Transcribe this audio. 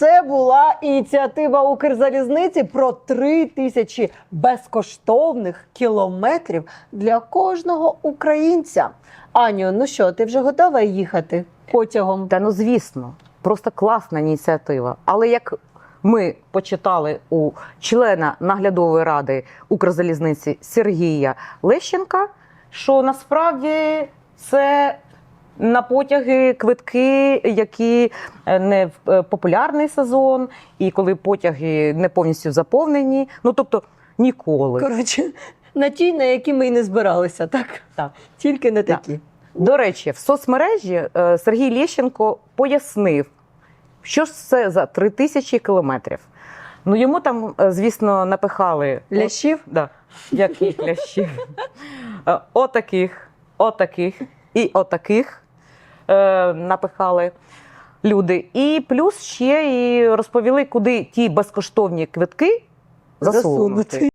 Це була ініціатива Укрзалізниці про три тисячі безкоштовних кілометрів для кожного українця. Аню, ну що, ти вже готова їхати потягом? Та ну звісно, просто класна ініціатива. Але як ми почитали у члена наглядової ради Укрзалізниці Сергія Лещенка, що насправді це на потяги квитки, які е, не в е, популярний сезон, і коли потяги не повністю заповнені. Ну тобто ніколи. Коротше, на ті, на які ми й не збиралися, так? Так. Тільки не такі. До речі, в соцмережі е, Сергій Лєщенко пояснив, що ж це за три тисячі кілометрів. Ну йому там, звісно, напихали Лящів? От, да, яких лящів. Отаких, отаких і отаких е, напихали люди. І плюс ще і розповіли, куди ті безкоштовні квитки засунути.